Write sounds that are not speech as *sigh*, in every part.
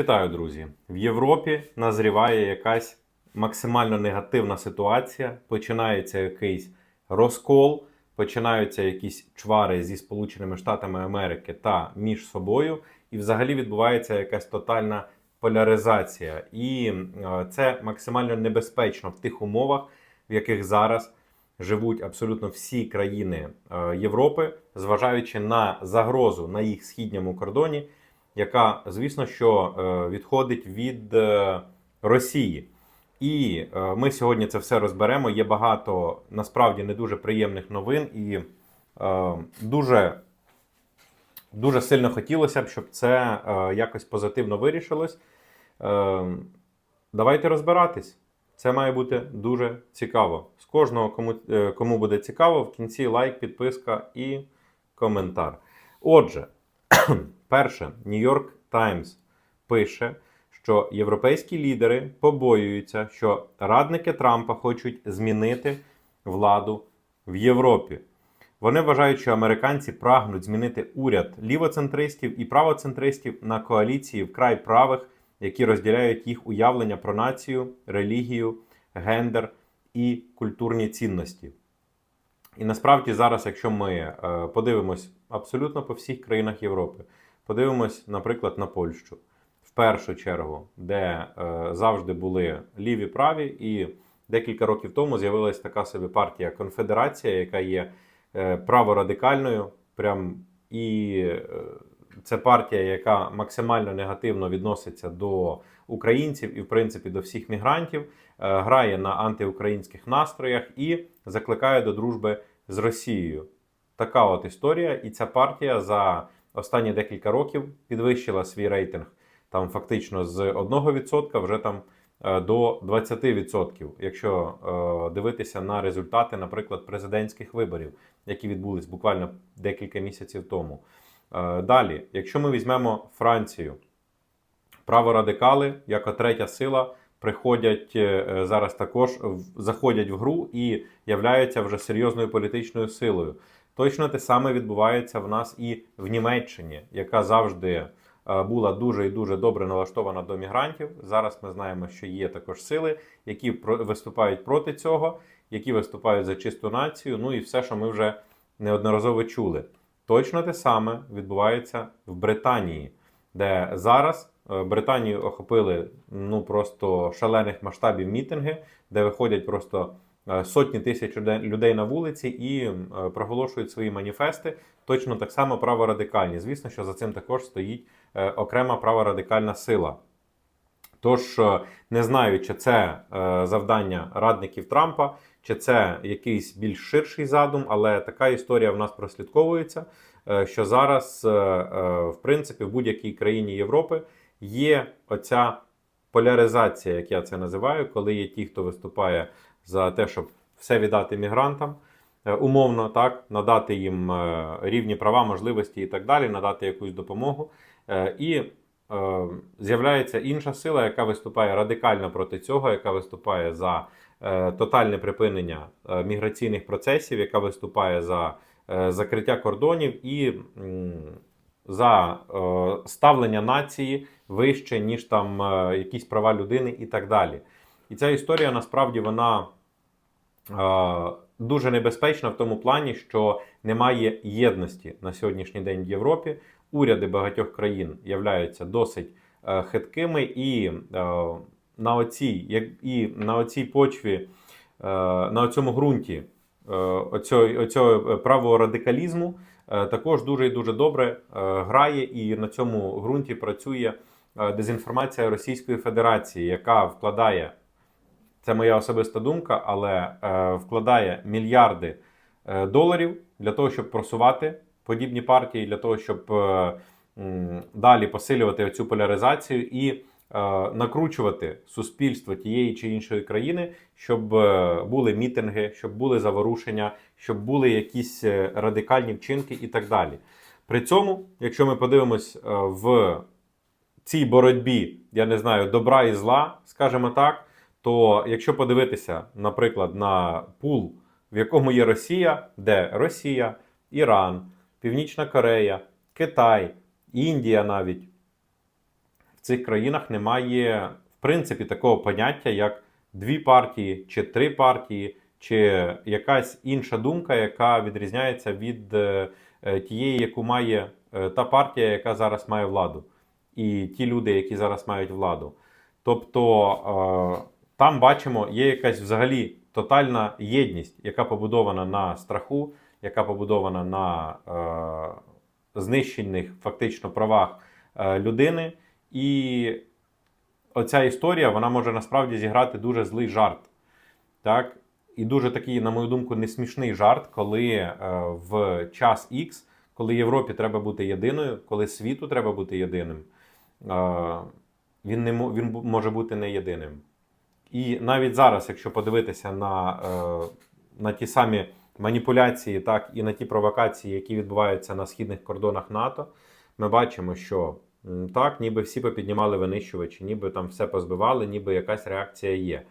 Вітаю, друзі! В Європі назріває якась максимально негативна ситуація. Починається якийсь розкол, починаються якісь чвари зі Сполученими Штатами Америки та між собою, і взагалі відбувається якась тотальна поляризація. І е, це максимально небезпечно в тих умовах, в яких зараз живуть абсолютно всі країни е, Європи, зважаючи на загрозу на їх східньому кордоні яка, звісно, що е, відходить від е, Росії. І е, ми сьогодні це все розберемо. Є багато насправді не дуже приємних новин, і дуже, дуже сильно хотілося б, щоб це якось позитивно вирішилось. Давайте розбиратись. Це має бути дуже цікаво. З кожного, кому, кому буде цікаво, в кінці лайк, підписка і коментар. Отже, *clears throat* перше, York Times пише, що європейські лідери побоюються, що радники Трампа хочуть змінити владу в Європі. Вони вважають, що американці прагнуть змінити уряд лівоцентристів і правоцентристів на коаліції вкрай правих, які розділяють їх уявлення про націю, релігію, гендер і культурні цінності. І насправді зараз, якщо ми е, подивимось абсолютно по всіх країнах Європи, подивимось, наприклад, на Польщу, в першу чергу, де е, завжди були ліві праві, і декілька років тому з'явилась така собі партія Конфедерація, яка є е, праворадикальною. Прям і це партія, яка максимально негативно відноситься до українців і, в принципі, до всіх мігрантів, е, грає на антиукраїнських настроях і закликає до дружби з Росією. Така от історія, і ця партія за останні декілька років підвищила свій рейтинг там фактично з 1% вже там е, до 20%, якщо е, дивитися на результати, наприклад, президентських виборів, які відбулись буквально декілька місяців тому. Е, Далі, якщо ми візьмемо Францію, праворадикали, як третя сила, приходять е, зараз також заходять в гру і являються вже серйозною політичною силою. Точно те саме відбувається в нас і в Німеччині, яка завжди е, була дуже і дуже добре налаштована до мігрантів. Зараз ми знаємо, що є також сили, які виступають проти цього, які виступають за чисту націю. Ну і все, що ми вже неодноразово чули. Точно те саме відбувається в Британії, де зараз е, Британію охопили ну просто шалених масштабів мітинги, де виходять просто е, сотні тисяч людей- на вулиці і е, проголошують свої маніфести. Точно так само праворадикальні. Звісно, що за цим також стоїть окрема праворадикальна сила. Тож е, не знаю, чи це е, завдання радників Трампа, чи це якийсь більш ширший задум, але така історія в нас прослідковується. е, Що зараз, в принципі, в будь-якій країні Європи є оця поляризація, як я це називаю, коли є ті, хто виступає за те, щоб все віддати мігрантам, умовно так, надати їм рівні права, можливості і так далі, надати якусь допомогу. І з'являється інша сила, яка виступає радикально проти цього, яка виступає за е, тотальне припинення е, міграційних процесів, яка виступає за е, закриття кордонів і за е, ставлення нації вище, ніж там е, якісь права людини і так далі. І ця історія насправді вона е, дуже небезпечна в тому плані, що немає єдності на сьогоднішній день в Європі. Уряди багатьох країн являються досить е, хиткими, і е, на оцій, як, і на оцій почві, е, на цьому ґрунті оцього, праворадикалізму е, також дуже і дуже добре грає, і на цьому ґрунті працює дезінформація Російської Федерації, яка вкладає це моя особиста думка, але е, вкладає мільярди е, доларів для того, щоб просувати подібні партії, для того, щоб е, далі посилювати цю поляризацію і е, накручувати суспільство тієї чи іншої країни, щоб е, були мітинги, щоб були заворушення, щоб були якісь радикальні вчинки і так далі. При цьому, якщо ми подивимось в цій боротьбі, я не знаю, добра і зла, скажімо так, то якщо подивитися, наприклад, на пул, в якому є Росія, де Росія, Іран, Північна Корея, Китай, Індія навіть, в цих країнах немає, в принципі, такого поняття, як дві партії, чи три партії, чи якась інша думка, яка відрізняється від е, е, тієї, яку має е, та партія, яка зараз має владу, і ті люди, які зараз мають владу. Тобто там бачимо, є якась взагалі тотальна єдність, яка побудована на страху, яка побудована на е, знищених фактично правах е, людини. І оця історія вона може насправді зіграти дуже злий жарт. Так? І дуже такий, на мою думку, несмішний жарт, коли е, в час X, коли Європі треба бути єдиною, коли світу треба бути єдиним, е, він, не, він може бути не єдиним. І навіть зараз, якщо подивитися на, е, на ті самі маніпуляції, так і на ті провокації, які відбуваються на східних кордонах НАТО, ми бачимо, що так, ніби всі попіднімали винищувачі, ніби там все позбивали, ніби якась реакція є.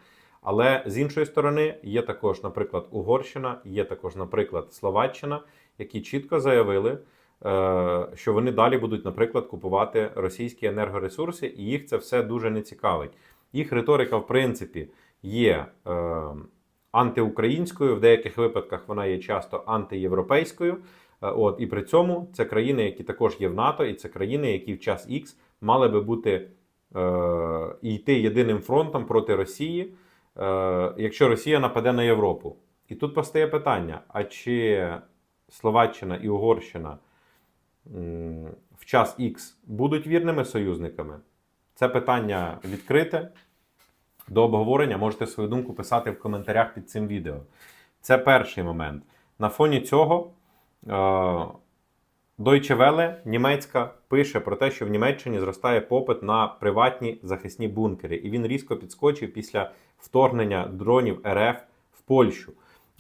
Але з іншої сторони, є також, наприклад, Угорщина, є також, наприклад, Словаччина, які чітко заявили, е, що вони далі будуть, наприклад, купувати російські енергоресурси, і їх це все дуже не цікавить. Їх риторика, в принципі, є е, антиукраїнською, в деяких випадках вона є часто антиєвропейською. Е, От, і при цьому це країни, які також є в НАТО, і це країни, які в час X мали би бути е, йти єдиним фронтом проти Росії, е, якщо Росія нападе на Європу. І тут постає питання: а чи Словаччина і Угорщина в час X будуть вірними союзниками? Це питання відкрите до обговорення. Можете свою думку писати в коментарях під цим відео. Це перший момент. На фоні цього е, Deutsche Welle, німецька, пише про те, що в Німеччині зростає попит на приватні захисні бункери, і він різко підскочив після вторгнення дронів РФ в Польщу.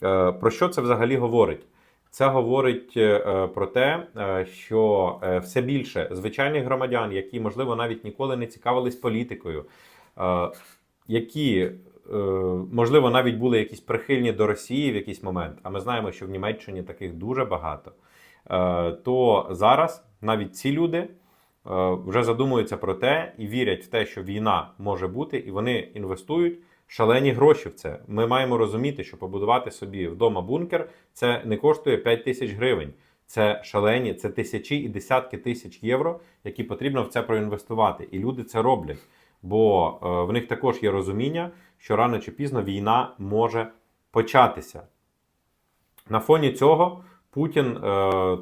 Е, Про що це взагалі говорить? Це говорить е, про те, е, що е, все більше звичайних громадян, які, можливо, навіть ніколи не цікавились політикою, е, які, е, можливо, навіть були якісь прихильні до Росії в якийсь момент, а ми знаємо, що в Німеччині таких дуже багато, е, то зараз навіть ці люди е, вже задумуються про те і вірять в те, що війна може бути, і вони інвестують шалені гроші в це. Ми маємо розуміти, що побудувати собі вдома бункер це не коштує 5 тисяч гривень. Це шалені, це тисячі і десятки тисяч євро, які потрібно в це проінвестувати. І люди це роблять. Бо е, в них також є розуміння, що рано чи пізно війна може початися. На фоні цього Путін е,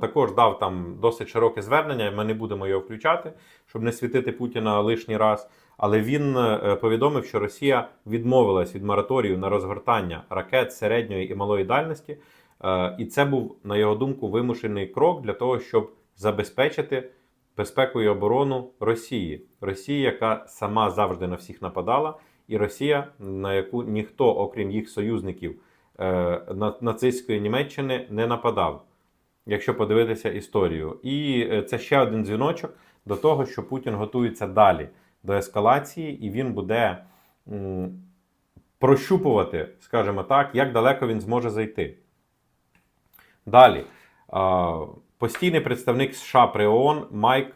також дав там досить широке звернення. Ми не будемо його включати, щоб не світити Путіна лишній раз. Але він е, повідомив, що Росія відмовилась від мораторію на розгортання ракет середньої і малої дальності. Е, і це був, на його думку, вимушений крок для того, щоб забезпечити безпеку і оборону Росії. Росії, яка сама завжди на всіх нападала, і Росія, на яку ніхто, окрім їх союзників е, на- нацистської Німеччини, не нападав, якщо подивитися історію. І це ще один дзвіночок до того, що Путін готується далі до ескалації, і він буде прощупувати, скажімо так, як далеко він зможе зайти. Далі. Постійний представник США при ООН Майк е,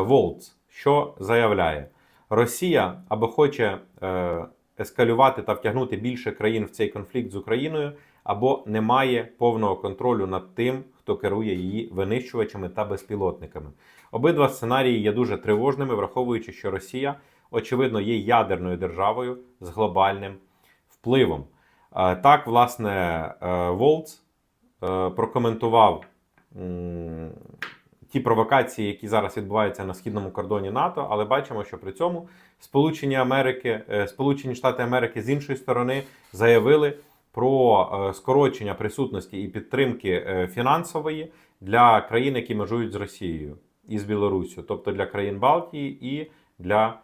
Волц, що заявляє: Росія або хоче е, ескалювати та втягнути більше країн в цей конфлікт з Україною, або не має повного контролю над тим, хто керує її винищувачами та безпілотниками. Обидва сценарії є дуже тривожними, враховуючи, що Росія, очевидно, є ядерною державою з глобальним впливом. Е, Так, власне, е, Волц е, прокоментував ті провокації, які зараз відбуваються на східному кордоні НАТО, але бачимо, що при цьому Сполучені Америки, Сполучені Штати Америки з іншої сторони заявили про е, скорочення присутності і підтримки е, фінансової для країн, які межують з Росією і з Білоруссю, тобто для країн Балтії і для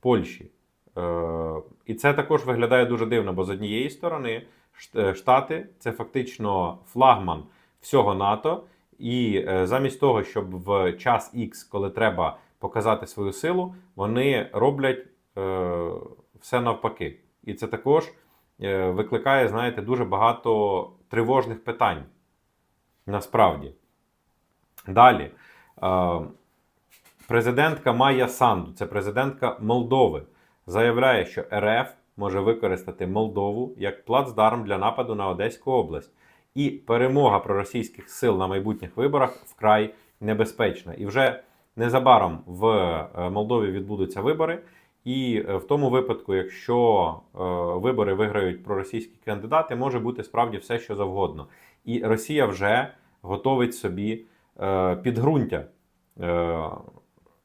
Польщі. Е, І це також виглядає дуже дивно, бо з однієї сторони Штати це фактично флагман всього НАТО, і замість того, щоб в час X, коли треба показати свою силу, вони роблять все навпаки. І це також викликає, знаєте, дуже багато тривожних питань. Насправді. Далі. Е, Президентка Майя Санду, це президентка Молдови, заявляє, що РФ може використати Молдову як плацдарм для нападу на Одеську область. І перемога проросійських сил на майбутніх виборах вкрай небезпечна. І вже незабаром в е, Молдові відбудуться вибори. І е, в тому випадку, якщо е, вибори виграють проросійські кандидати, може бути справді все, що завгодно. І Росія вже готовить собі е, підґрунтя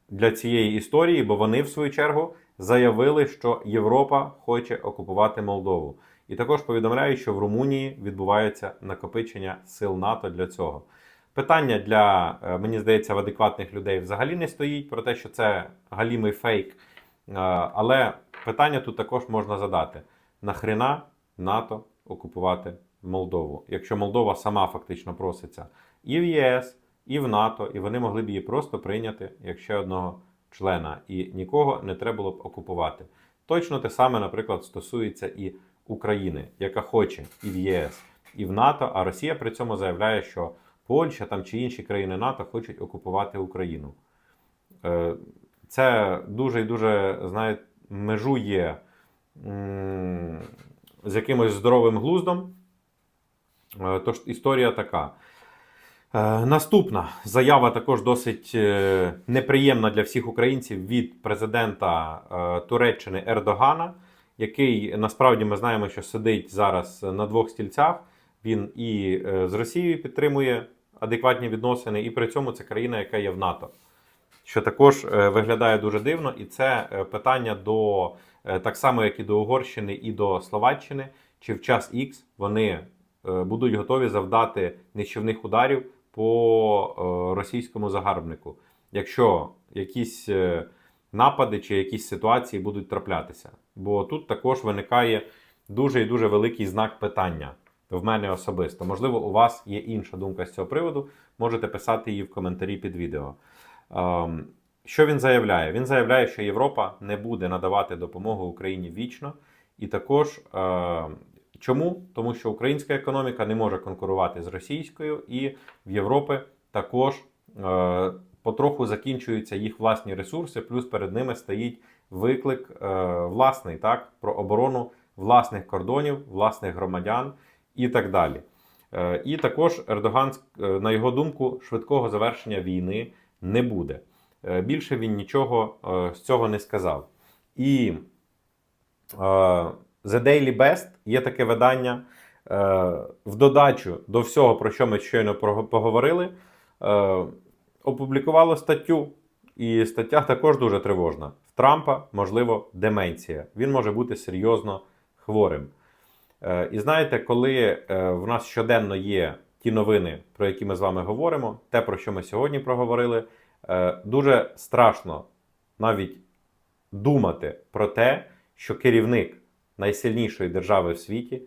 для цієї історії, бо вони, в свою чергу, заявили, що Європа хоче окупувати Молдову. І також повідомляють, що в Румунії відбувається накопичення сил НАТО для цього. Питання для, мені здається, в адекватних людей взагалі не стоїть про те, що це галімий фейк. Е, Але питання тут також можна задати: нахрена НАТО окупувати Молдову? Якщо Молдова сама фактично проситься і в ЄС, і в НАТО, і вони могли б її просто прийняти як ще одного члена, і нікого не треба було б окупувати. Точно те саме, наприклад, стосується і України, яка хоче і в ЄС, і в НАТО, а Росія при цьому заявляє, що Польща там чи інші країни НАТО хочуть окупувати Україну. Це дуже і дуже знаєте, межує з якимось здоровим глуздом. Е, Тож історія така. Е, Наступна заява також досить е, неприємна для всіх українців від президента Туреччини Ердогана, який насправді ми знаємо, що сидить зараз на двох стільцях. Він і з Росією підтримує адекватні відносини, і при цьому це країна, яка є в НАТО. Що також е, виглядає дуже дивно, і це е, питання до е, так само, як і до Угорщини і до Словаччини, чи в час X вони будуть готові завдати нищівних ударів по російському загарбнику, якщо якісь напади чи якісь ситуації будуть траплятися. Бо тут також виникає дуже і дуже великий знак питання в мене особисто. Можливо, у вас є інша думка з цього приводу. Можете писати її в коментарі під відео. Ем, Що він заявляє? Він заявляє, що Європа не буде надавати допомогу Україні вічно. І також е, чому? Тому що українська економіка не може конкурувати з російською, і в Європі також е, потроху закінчуються їх власні ресурси, плюс перед ними стоїть виклик е, власний так, про оборону власних кордонів, власних громадян і так далі. Е, І також Ердоган, на його думку, швидкого завершення війни не буде. Е, Більше він нічого е, з цього не сказав. І е, The Daily Best є таке видання. В додачу до всього, про що ми щойно поговорили, опублікувало статтю. І стаття також дуже тривожна. В Трампа, можливо, деменція. Він може бути серйозно хворим. І знаєте, коли в нас щоденно є ті новини, про які ми з вами говоримо, те, про що ми сьогодні проговорили, е, дуже страшно навіть думати про те, що керівник найсильнішої держави в світі,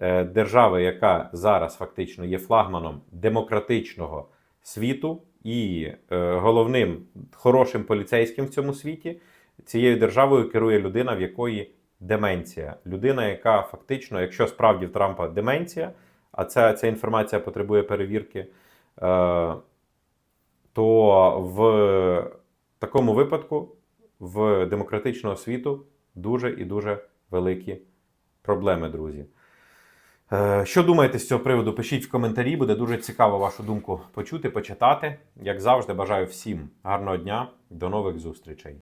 е, держави, яка зараз фактично є флагманом демократичного світу і е, головним хорошим поліцейським в цьому світі, цією державою керує людина, в якої деменція. Людина, яка фактично, якщо справді в Трампа деменція, а ця, ця інформація потребує перевірки, е, то в такому випадку в демократичного світу дуже і дуже великі проблеми, друзі. Е, Що думаєте з цього приводу? Пишіть в коментарі, буде дуже цікаво вашу думку почути, почитати. Як завжди, бажаю всім гарного дня, до нових зустрічей.